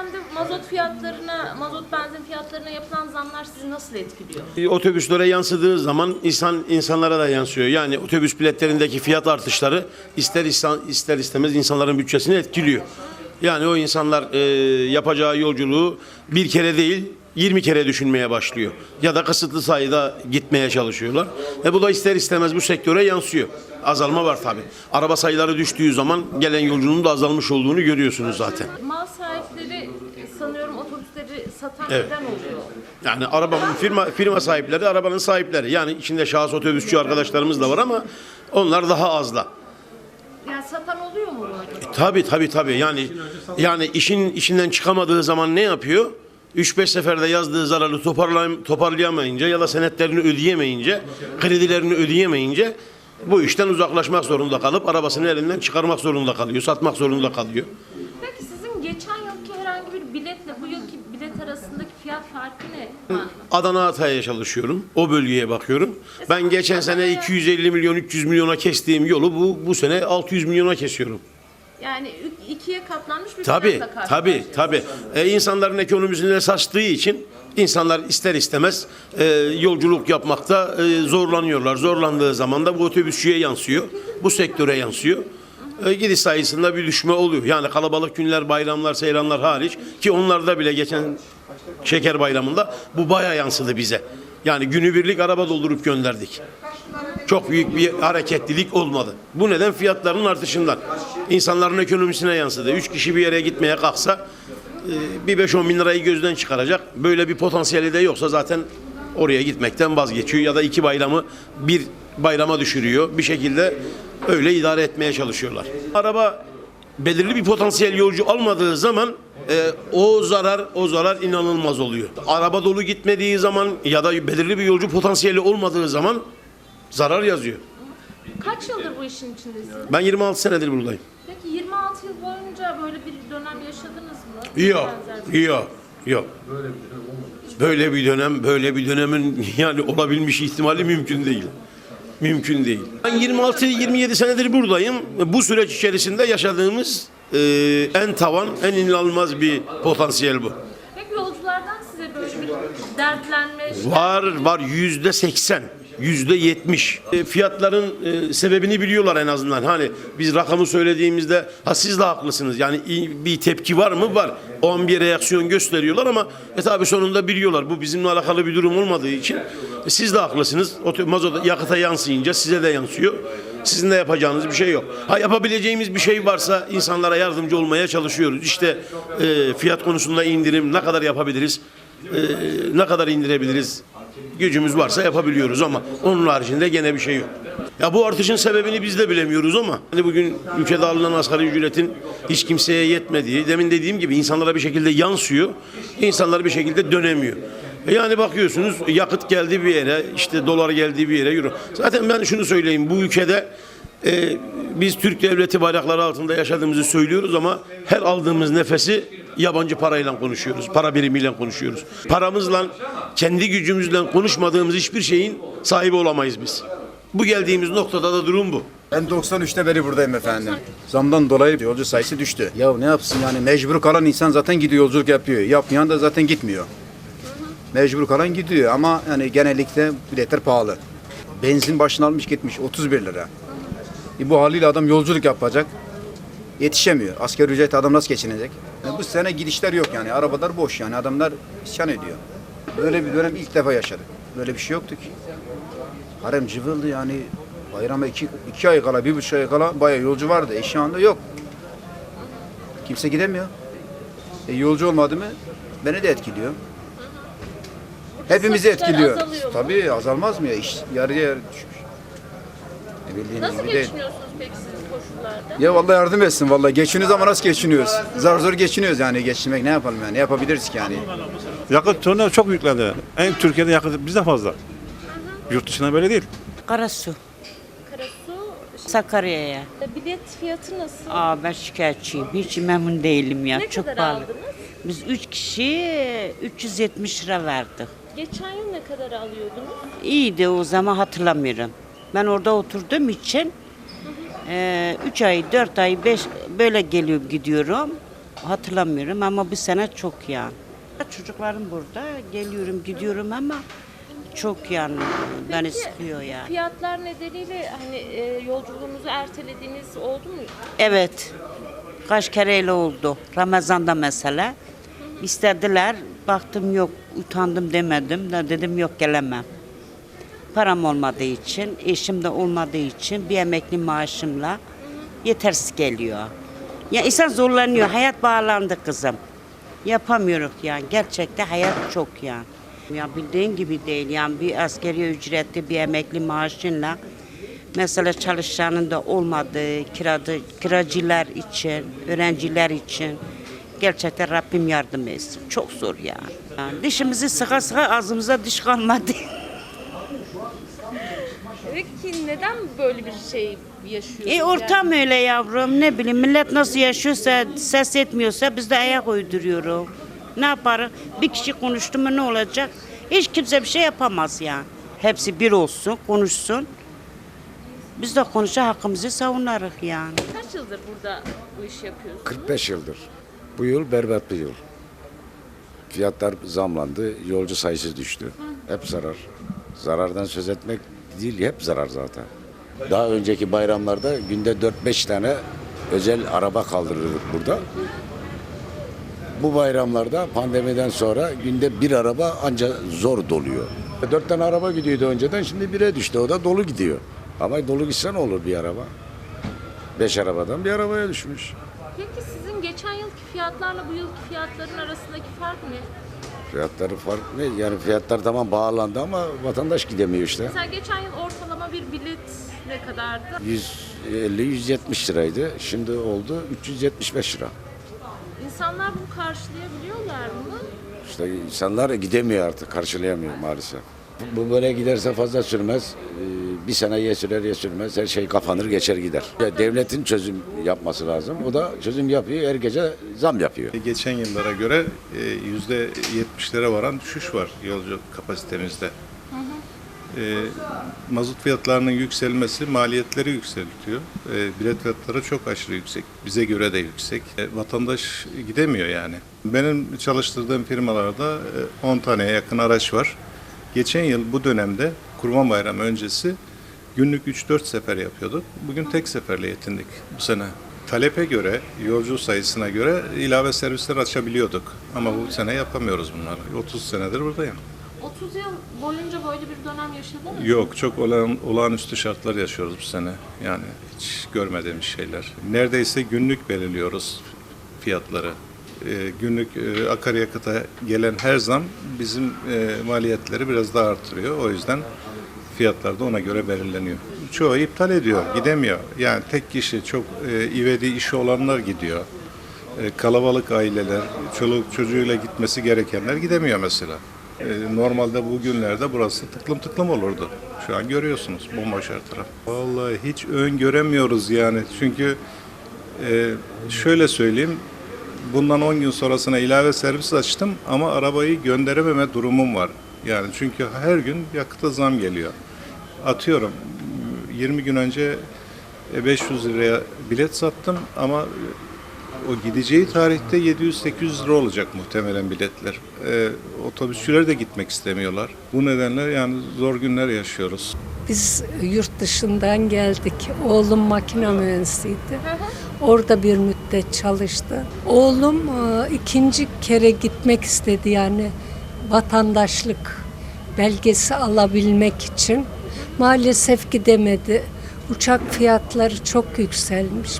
dönemde mazot fiyatlarına, mazot benzin fiyatlarına yapılan zamlar sizi nasıl etkiliyor? E, Otobüslere yansıdığı zaman insan insanlara da yansıyor. Yani otobüs biletlerindeki fiyat artışları ister insan, ister istemez insanların bütçesini etkiliyor. Yani o insanlar e, yapacağı yolculuğu bir kere değil 20 kere düşünmeye başlıyor. Ya da kısıtlı sayıda gitmeye çalışıyorlar. E bu da ister istemez bu sektöre yansıyor. Azalma var tabi. Araba sayıları düştüğü zaman gelen yolculuğun da azalmış olduğunu görüyorsunuz zaten. Mal satan Evet. neden oluyor? Yani arabanın firma firma sahipleri, arabanın sahipleri. Yani içinde şahıs otobüsçü arkadaşlarımız da var ama onlar daha azla. Yani satan oluyor mu böyle? Tabii tabii tabii. Yani yani işin işinden çıkamadığı zaman ne yapıyor? 3-5 seferde yazdığı zararı toparlay- toparlayamayınca ya da senetlerini ödeyemeyince, kredilerini ödeyemeyince bu işten uzaklaşmak zorunda kalıp arabasını elinden çıkarmak zorunda kalıyor, satmak zorunda kalıyor. Peki sizin geçen yılki herhangi bir biletle bu yılki bilet arasındaki fiyat farkı ne? Ha. Adana Hatay'a çalışıyorum. O bölgeye bakıyorum. Ben geçen sene 250 milyon 300 milyona kestiğim yolu bu bu sene 600 milyona kesiyorum. Yani ü- ikiye katlanmış bir Tabii, fiyatla tabii, karşılaşıyorsunuz. tabii. E, insanların ekonomisine saçtığı için insanlar ister istemez e, yolculuk yapmakta e, zorlanıyorlar. Zorlandığı zaman da bu otobüsçüye yansıyor, bu sektöre yansıyor. E, gidiş sayısında bir düşme oluyor. Yani kalabalık günler, bayramlar, seyranlar hariç ki onlarda bile geçen şeker bayramında bu baya yansıdı bize. Yani günübirlik araba doldurup gönderdik. Çok büyük bir hareketlilik olmadı. Bu neden fiyatların artışından. İnsanların ekonomisine yansıdı. Üç kişi bir yere gitmeye kalksa e, bir 5-10 bin lirayı gözden çıkaracak. Böyle bir potansiyeli de yoksa zaten oraya gitmekten vazgeçiyor. Ya da iki bayramı bir bayrama düşürüyor. Bir şekilde öyle idare etmeye çalışıyorlar. Araba belirli bir potansiyel yolcu almadığı zaman e, o zarar o zarar inanılmaz oluyor. Araba dolu gitmediği zaman ya da belirli bir yolcu potansiyeli olmadığı zaman zarar yazıyor. Kaç yıldır bu işin içindesiniz? Ben 26 senedir buradayım. Peki 26 yıl boyunca böyle bir dönem yaşadınız mı? Yok, Benzer bir- yok, yok. Böyle bir dönem, böyle bir dönemin yani olabilmiş ihtimali mümkün değil. Mümkün değil. Ben 26-27 senedir buradayım. Bu süreç içerisinde yaşadığımız e, en tavan, en inanılmaz bir potansiyel bu. Peki yolculardan size böyle bir dertlenme, Var, var yüzde seksen. Yüzde yetmiş. E, Fiyatların e, sebebini biliyorlar en azından. Hani biz rakamı söylediğimizde ha siz de haklısınız. Yani iyi bir tepki var mı? Var. O an bir reaksiyon gösteriyorlar ama e tabi sonunda biliyorlar. Bu bizimle alakalı bir durum olmadığı için e, siz de haklısınız. Mazot yakıta yansıyınca size de yansıyor. Sizin de yapacağınız bir şey yok. Ha yapabileceğimiz bir şey varsa insanlara yardımcı olmaya çalışıyoruz. İşte e, fiyat konusunda indirim ne kadar yapabiliriz? E, ne kadar indirebiliriz? Gücümüz varsa yapabiliyoruz ama onun haricinde gene bir şey yok. Ya bu artışın sebebini biz de bilemiyoruz ama hani bugün ülkede alınan asgari ücretin hiç kimseye yetmediği, demin dediğim gibi insanlara bir şekilde yansıyor. İnsanlar bir şekilde dönemiyor. Yani bakıyorsunuz yakıt geldi bir yere, işte dolar geldi bir yere, euro. Zaten ben şunu söyleyeyim bu ülkede e, biz Türk devleti bayrakları altında yaşadığımızı söylüyoruz ama her aldığımız nefesi yabancı parayla konuşuyoruz. Para birimiyle konuşuyoruz. Paramızla, kendi gücümüzle konuşmadığımız hiçbir şeyin sahibi olamayız biz. Bu geldiğimiz noktada da durum bu. Ben 93'te beri buradayım efendim. Zamdan dolayı yolcu sayısı düştü. Ya ne yapsın yani mecbur kalan insan zaten gidiyor yolculuk yapıyor. Yapmayan da zaten gitmiyor. Mecbur kalan gidiyor ama yani genellikle biletler pahalı. Benzin başına almış gitmiş 31 lira. E bu haliyle adam yolculuk yapacak. Yetişemiyor. Asgari ücret adam nasıl geçinecek? Yani bu sene gidişler yok yani. Arabalar boş yani. Adamlar isyan ediyor. Böyle bir dönem ilk defa yaşadık. Böyle bir şey yoktu ki. Harem cıvıldı yani. Bayrama iki, iki ay kala, bir buçuk ay kala bayağı yolcu vardı. E şu anda yok. Kimse gidemiyor. E yolcu olmadı mı beni de etkiliyor. Hepimizi satışlar etkiliyor. azalıyor mu? Tabii azalmaz mı ya? İş yarıya yarı düşmüş. E bildiğiniz Nasıl gibi değil. geçiniyorsunuz peki siz bu koşullarda? Ya vallahi yardım etsin vallahi. Geçiniyoruz ama nasıl geçiniyoruz? Zar zor geçiniyoruz yani. Geçinmek ne yapalım yani? Ne yapabiliriz ki yani? Yakıt tonu çok yüklendi. En Türkiye'de yakıt bizden fazla. Yurt dışında böyle değil. Karasu, Karasu, Sakarya'ya. bilet fiyatı nasıl? Aa ben şikayetçiyim. Hiç memnun değilim ya. Ne Çok kadar pahalı. aldınız? Biz üç kişi 370 lira verdik. Geçen yıl ne kadar alıyordunuz? İyiydi o zaman hatırlamıyorum. Ben orada oturduğum için 3 ay, 4 ay, 5 böyle geliyorum gidiyorum. hatırlamıyorum ama bu sene çok yani. Çocuklarım burada. Geliyorum gidiyorum ama çok yani beni Peki, sıkıyor yani. Fiyatlar nedeniyle hani e, yolculuğunuzu ertelediğiniz oldu mu? Evet. Kaç kereyle oldu. Ramazan'da mesela. İstediler. Baktım yok. Utandım demedim. De dedim yok gelemem. Param olmadığı için, eşim de olmadığı için bir emekli maaşımla yetersiz geliyor. Ya insan zorlanıyor. Hayat bağlandı kızım. Yapamıyoruz yani. Gerçekten hayat çok yani. Ya bildiğin gibi değil yani bir askeri ücretli bir emekli maaşınla mesela çalışanın da olmadığı kiradı, kiracılar için, öğrenciler için gerçekten Rabbim yardım etsin. Çok zor yani. yani dişimizi sıka sıka ağzımıza diş kalmadı. Peki neden böyle bir şey yaşıyorsunuz? E ortam öyle yavrum ne bileyim millet nasıl yaşıyorsa ses etmiyorsa biz de ayak uyduruyoruz. Ne yaparız? Bir kişi konuştu mu ne olacak? Hiç kimse bir şey yapamaz yani. Hepsi bir olsun, konuşsun. Biz de konuşa hakkımızı savunarız yani. Kaç yıldır burada bu işi yapıyorsunuz? 45 yıldır. Bu yıl berbat bir yıl. Fiyatlar zamlandı, yolcu sayısı düştü. Hep zarar. Zarardan söz etmek değil, hep zarar zaten. Daha önceki bayramlarda günde 4-5 tane özel araba kaldırırdık burada. Bu bayramlarda pandemiden sonra günde bir araba anca zor doluyor. Dört tane araba gidiyordu önceden, şimdi bire düştü. O da dolu gidiyor. Ama dolu gitse ne olur bir araba? Beş arabadan bir arabaya düşmüş. Peki sizin geçen yılki fiyatlarla bu yılki fiyatların arasındaki fark ne? Fiyatları fark ne? Yani fiyatlar tamam bağlandı ama vatandaş gidemiyor işte. Mesela geçen yıl ortalama bir bilet ne kadardı? 150-170 liraydı. Şimdi oldu 375 lira. İnsanlar bunu karşılayabiliyorlar mı? İşte insanlar gidemiyor artık, karşılayamıyor maalesef. Bu böyle giderse fazla sürmez. Ee, Bir sene sürer sürmez. Her şey kapanır geçer gider. Ya Devletin çözüm yapması lazım. O da çözüm yapıyor. Her gece zam yapıyor. Geçen yıllara göre e, yüzde 70'lere varan düşüş var yolcu kapasitemizde. E, mazot fiyatlarının yükselmesi maliyetleri yükseltiyor. E, bilet fiyatları çok aşırı yüksek. Bize göre de yüksek. E, vatandaş gidemiyor yani. Benim çalıştırdığım firmalarda e, 10 taneye yakın araç var. Geçen yıl bu dönemde Kurban Bayramı öncesi günlük 3-4 sefer yapıyorduk. Bugün tek seferle yetindik bu sene. Talepe göre, yolcu sayısına göre ilave servisler açabiliyorduk. Ama bu sene yapamıyoruz bunları. 30 senedir buradayım. 30 yıl boyunca böyle bir dönem yaşadınız mı? Yok, çok olağan, olağanüstü şartlar yaşıyoruz bu sene. Yani hiç görmediğimiz şeyler. Neredeyse günlük belirliyoruz fiyatları. Ee, günlük e, akaryakıta gelen her zam bizim e, maliyetleri biraz daha artırıyor. O yüzden fiyatlar da ona göre belirleniyor. Çoğu iptal ediyor, gidemiyor. Yani tek kişi, çok e, ivedi işi olanlar gidiyor. E, kalabalık aileler, çoluk çocuğuyla gitmesi gerekenler gidemiyor mesela. E, normalde bu günlerde burası tıklım tıklım olurdu. Şu an görüyorsunuz bomboş her taraf. Vallahi hiç öngöremiyoruz yani. Çünkü e, şöyle söyleyeyim, bundan 10 gün sonrasına ilave servis açtım ama arabayı gönderememe durumum var. Yani çünkü her gün yakıta zam geliyor. Atıyorum 20 gün önce e, 500 liraya bilet sattım ama o gideceği tarihte 700-800 lira olacak muhtemelen biletler. Ee, otobüsçüler de gitmek istemiyorlar. Bu nedenle yani zor günler yaşıyoruz. Biz yurt dışından geldik. Oğlum makine mühendisiydi. Orada bir müddet çalıştı. Oğlum e, ikinci kere gitmek istedi yani vatandaşlık belgesi alabilmek için. Maalesef gidemedi. Uçak fiyatları çok yükselmiş.